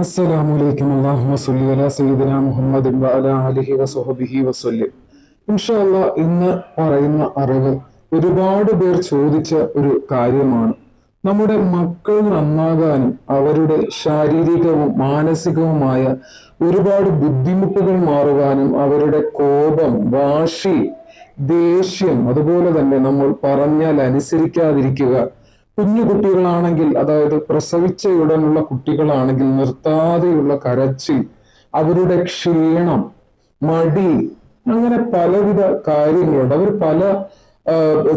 അല്ലാഹു സ്വല്ലി അലാ സയ്യിദിന മുഹമ്മദിൻ വഅലാ ആലിഹി വസഹബിഹി വസല്ലം. ഇൻഷാ അല്ലാ ഇന്ന് പറയുന്ന അറിവ് ഒരുപാട് പേർ ചോദിച്ച ഒരു കാര്യമാണ്. നമ്മുടെ മക്കൾ നന്നാകാനും അവരുടെ ശാരീരികവും മാനസികവുമായ ഒരുപാട് ബുദ്ധിമുട്ടുകൾ മാറുവാനും അവരുടെ കോപം വാശി ദേഷ്യം അതുപോലെ തന്നെ നമ്മൾ പറഞ്ഞാൽ അനുസരിക്കാതിരിക്കുക കുഞ്ഞു കുട്ടികളാണെങ്കിൽ അതായത് പ്രസവിച്ച ഉടനുള്ള കുട്ടികളാണെങ്കിൽ നിർത്താതെയുള്ള കരച്ചിൽ അവരുടെ ക്ഷീണം മടി അങ്ങനെ പലവിധ കാര്യങ്ങളുണ്ട്. അവർ പല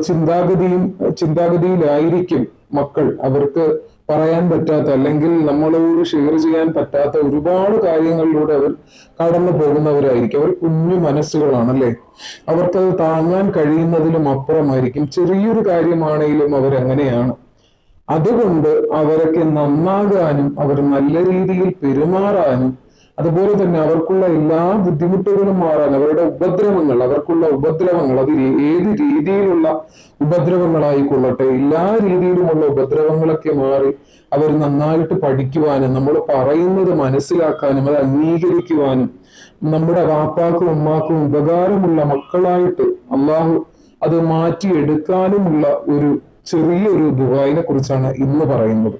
ചിന്താഗതിയും ചിന്താഗതിയിലായിരിക്കും മക്കൾ. അവർക്ക് പറയാൻ പറ്റാത്ത അല്ലെങ്കിൽ നമ്മളോട് ഷെയർ ചെയ്യാൻ പറ്റാത്ത ഒരുപാട് കാര്യങ്ങളിലൂടെ അവർ കടന്നു പോകുന്നവരായിരിക്കും. അവർ കുഞ്ഞു മനസ്സുകളാണ് മനസ്സുകളാണല്ലേ? അവർക്കത് താങ്ങാൻ കഴിയുന്നതിലും അപ്പുറമായിരിക്കും. ചെറിയൊരു കാര്യമാണെങ്കിലും അവരങ്ങനെയാണ്. അതുകൊണ്ട് അവരൊക്കെ നന്നാകാനും അവർ നല്ല രീതിയിൽ പെരുമാറാനും അതുപോലെ തന്നെ അവർക്കുള്ള എല്ലാ ബുദ്ധിമുട്ടുകളും മാറാൻ അവരുടെ ഉപദ്രവങ്ങൾ അവർക്കുള്ള ഉപദ്രവങ്ങൾ അത് ഏത് രീതിയിലുള്ള ഉപദ്രവങ്ങളായിക്കൊള്ളട്ടെ എല്ലാ രീതിയിലുമുള്ള ഉപദ്രവങ്ങളൊക്കെ മാറി അവർ നന്നായിട്ട് പഠിക്കുവാനും നമ്മൾ പറയുന്നത് മനസ്സിലാക്കാനും അത് അംഗീകരിക്കുവാനും നമ്മുടെ വാപ്പാക്കും ഉമ്മാക്കും ഉപകാരമുള്ള മക്കളായിട്ട് അള്ളാഹു അത് മാറ്റിയെടുക്കാനുമുള്ള ഒരു ചെറിയൊരു ദുബായിനെ കുറിച്ചാണ് ഇന്ന് പറയുന്നത്.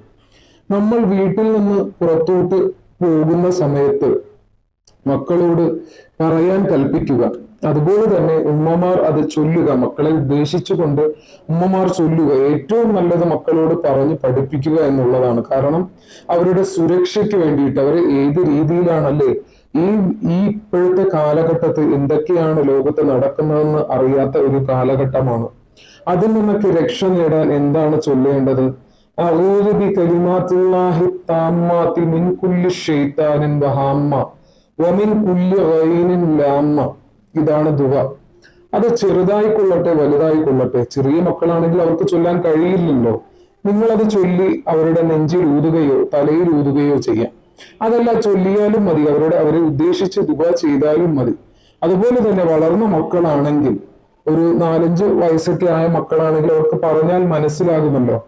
നമ്മൾ വീട്ടിൽ നിന്ന് പുറത്തോട്ട് പോകുന്ന സമയത്ത് മക്കളോട് പറയാൻ കൽപ്പിക്കുക. അതുപോലെ തന്നെ ഉമ്മമാർ അത് ചൊല്ലുക. മക്കളെ ഉദ്ദേശിച്ചുകൊണ്ട് ഉമ്മമാർ ചൊല്ലുക. ഏറ്റവും നല്ലത് മക്കളോട് പറഞ്ഞ് പഠിപ്പിക്കുക എന്നുള്ളതാണ്. കാരണം അവരുടെ സുരക്ഷയ്ക്ക് വേണ്ടിയിട്ട് അവർ ഏത് രീതിയിലാണല്ലേ ഈ ഈ ഇപ്പോഴത്തെ കാലഘട്ടത്തിൽ എന്തൊക്കെയാണ് ലോകത്ത് നടക്കുന്നതെന്ന് അറിയാത്ത ഒരു കാലഘട്ടമാണ്. അതിൽ നിന്നൊക്കെ രക്ഷ നേടാൻ എന്താണ് ചൊല്ലേണ്ടത്? ഇതാണ് ദുവ. അത് ചെറുതായിക്കൊള്ളട്ടെ വലുതായിക്കൊള്ളട്ടെ. ചെറിയ മക്കളാണെങ്കിൽ അവർക്ക് ചൊല്ലാൻ കഴിയില്ലല്ലോ. നിങ്ങൾ അത് ചൊല്ലി അവരുടെ നെഞ്ചിൽ ഊതുകയോ തലയിൽ ഊതുകയോ ചെയ്യാം. അതല്ല ചൊല്ലിയാലും മതി. അവരുടെ അവരെ ഉദ്ദേശിച്ച് ദുവ ചെയ്താലും മതി. അതുപോലെ തന്നെ വളർന്ന മക്കളാണെങ്കിൽ ഒരു നാലഞ്ച് വയസ്സൊക്കെ ആയ മക്കളാണെങ്കിൽ അവർക്ക് പറഞ്ഞാൽ മനസ്സിലാകുമല്ലോ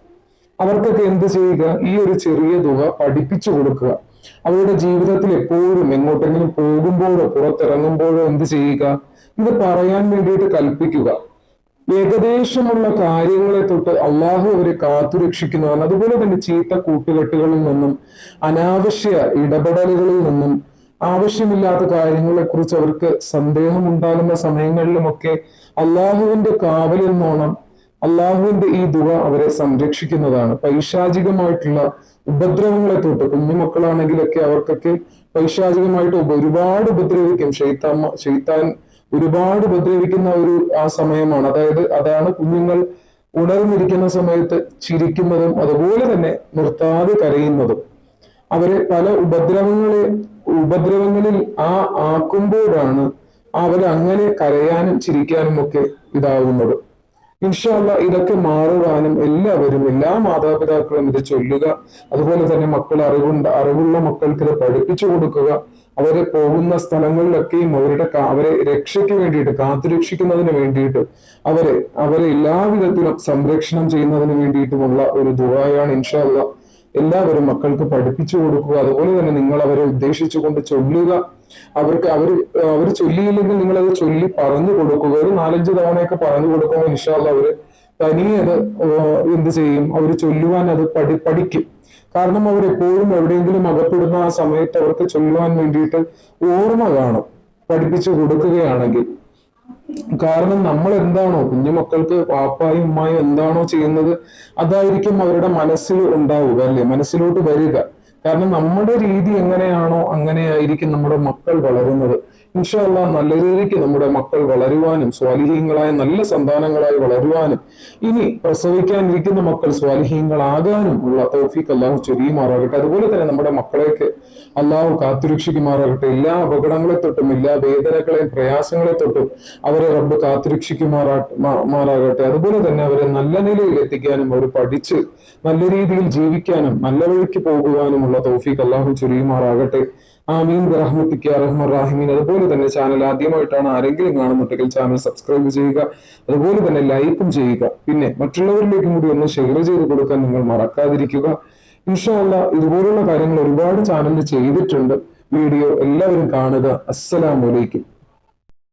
അവർക്കൊക്കെ എന്ത് ചെയ്യുക? ഈ ഒരു ചെറിയ തുക പഠിപ്പിച്ചു കൊടുക്കുക. അവരുടെ ജീവിതത്തിൽ എപ്പോഴും എങ്ങോട്ടെങ്കിലും പോകുമ്പോഴോ പുറത്തിറങ്ങുമ്പോഴോ എന്ത് ചെയ്യുക? ഇത് പറയാൻ വേണ്ടിയിട്ട് കൽപ്പിക്കുക. ഏകദേശമുള്ള കാര്യങ്ങളെ തൊട്ട് അള്ളാഹു അവരെ കാത്തുരക്ഷിക്കുന്നതാണ്. അതുപോലെ തന്നെ ചീത്ത കൂട്ടുകെട്ടുകളിൽ നിന്നും അനാവശ്യ ഇടപെടലുകളിൽ നിന്നും ആവശ്യമില്ലാത്ത കാര്യങ്ങളെ കുറിച്ച് അവർക്ക് സന്ദേഹം ഉണ്ടാകുന്ന സമയങ്ങളിലുമൊക്കെ അള്ളാഹുവിന്റെ കാവലിൽ നിന്നോണം അള്ളാഹുവിന്റെ ഈ ദുവ അവരെ സംരക്ഷിക്കുന്നതാണ്. പൈശാചികമായിട്ടുള്ള ഉപദ്രവങ്ങളെ തൊട്ട് കുഞ്ഞുമക്കളാണെങ്കിലൊക്കെ അവർക്കൊക്കെ പൈശാചികമായിട്ട് ഒരുപാട് ഉപദ്രവിക്കും. ഷെയ്ത്താൻ ഷെയ്ത്താൻ ഒരുപാട് ഉപദ്രവിക്കുന്ന ഒരു ആ സമയമാണ്. അതായത് അതാണ് കുഞ്ഞുങ്ങൾ ഉണർന്നിരിക്കുന്ന സമയത്ത് ചിരിക്കുന്നതും അതുപോലെ തന്നെ നിർത്താതെ കരയുന്നതും. അവരെ പല ഉപദ്രവങ്ങളെ ഉപദ്രവങ്ങളിൽ ആ ആക്കുമ്പോഴാണ് അവരങ്ങനെ കരയാനും ചിരിക്കാനും ഒക്കെ ഇതാവുന്നത്. ഇൻഷാല്ല ഇതൊക്കെ മാറുവാനും എല്ലാവരും എല്ലാ മാതാപിതാക്കളും ഇത് ചൊല്ലുക. അതുപോലെ തന്നെ മക്കൾ അറിവുണ്ട് അറിവുള്ള മക്കൾക്ക് ഇത് പഠിപ്പിച്ചു കൊടുക്കുക. അവരെ പോകുന്ന സ്ഥലങ്ങളിലൊക്കെയും അവരുടെ അവരെ രക്ഷയ്ക്ക് വേണ്ടിയിട്ട് കാത്തുരക്ഷിക്കുന്നതിന് വേണ്ടിയിട്ട് അവരെ അവരെ എല്ലാവിധത്തിലും സംരക്ഷണം ചെയ്യുന്നതിന് വേണ്ടിയിട്ടുമുള്ള ഒരു ദുബായാണ് ഇൻഷാല്ല എല്ലാവരും മക്കൾക്ക് പഠിപ്പിച്ചു കൊടുക്കുക. അതുപോലെ തന്നെ നിങ്ങൾ അവരെ ഉദ്ദേശിച്ചു കൊണ്ട് ചൊല്ലുക. അവർക്ക് അവർ അവർ ചൊല്ലിയില്ലെങ്കിൽ നിങ്ങൾ അത് ചൊല്ലി പറഞ്ഞു കൊടുക്കുക. ഒരു നാലഞ്ച് തവണയൊക്കെ പറഞ്ഞു കൊടുക്കുമ്പോൾ ഇൻഷാല്ല അവർ തനിയെ അത് എന്ത് ചെയ്യും? അവർ ചൊല്ലുവാൻ അത് പഠി പഠിക്കും. കാരണം അവർ എപ്പോഴും എവിടെയെങ്കിലും അകപ്പെടുന്ന ആ സമയത്ത് അവർക്ക് ചൊല്ലുവാൻ വേണ്ടിയിട്ട് ഓർമ്മ കാണും. പഠിപ്പിച്ചു കൊടുക്കുകയാണെങ്കിൽ. കാരണം നമ്മൾ എന്താണോ കുഞ്ഞു മക്കൾക്ക് പാപ്പായും ഉമ്മായും എന്താണോ ചെയ്യുന്നത് അതായിരിക്കും അവരുടെ മനസ്സിൽ ഉണ്ടാവുക അല്ലെ? മനസ്സിലോട്ട് വരിക. കാരണം നമ്മുടെ രീതി എങ്ങനെയാണോ അങ്ങനെയായിരിക്കും നമ്മുടെ മക്കൾ വളരുന്നത്. ഇൻഷല്ല നല്ല രീതിക്ക് നമ്മുടെ മക്കൾ വളരുവാനും സ്വാലിഹീങ്ങളായ നല്ല സന്താനങ്ങളായി വളരുവാനും ഇനി പ്രസവിക്കാനിരിക്കുന്ന മക്കൾ സ്വാലിഹീങ്ങളാകാനും ഉള്ള തൗഫീഖ് അള്ളാഹു ചൊരിയുമാറാകട്ടെ. അതുപോലെ തന്നെ നമ്മുടെ മക്കളേക്ക് അള്ളാഹു കാത്തുരക്ഷിക്കുമാറാകട്ടെ. എല്ലാ അപകടങ്ങളെ തൊട്ടും എല്ലാ വേദനകളെയും പ്രയാസങ്ങളെ തൊട്ടും അവരെ റബ്ബ് കാത്തുരക്ഷിക്കുമാറാ മാ- മാറാകട്ടെ. അതുപോലെ തന്നെ അവരെ നല്ല നിലയിൽ എത്തിക്കാനും അവർ പഠിച്ച് നല്ല രീതിയിൽ ജീവിക്കാനും നല്ല വഴിക്ക് പോകുവാനുമുള്ള തൗഫീഖ് അള്ളാഹു ചുരിയുമാറാകട്ടെ. ആമീൻ. റഹ്മത്തിക്ക് റഹ്മർ റാഹിമീൻ. അതുപോലെ തന്നെ ചാനൽ ആദ്യമായിട്ടാണ് ആരെങ്കിലും കാണുന്നുണ്ടെങ്കിൽ ചാനൽ സബ്സ്ക്രൈബ് ചെയ്യുക. അതുപോലെ തന്നെ ലൈക്കും ചെയ്യുക. പിന്നെ മറ്റുള്ളവരിലേക്കും കൂടി ഒന്ന് ഷെയർ ചെയ്ത് കൊടുക്കാൻ നിങ്ങൾ മറക്കാതിരിക്കുക. ഇൻഷാല്ല ഇതുപോലുള്ള കാര്യങ്ങൾ ഒരുപാട് ചാനലിൽ ചെയ്തിട്ടുണ്ട്. വീഡിയോ എല്ലാവരും കാണുക. അസ്സലാമലൈക്കും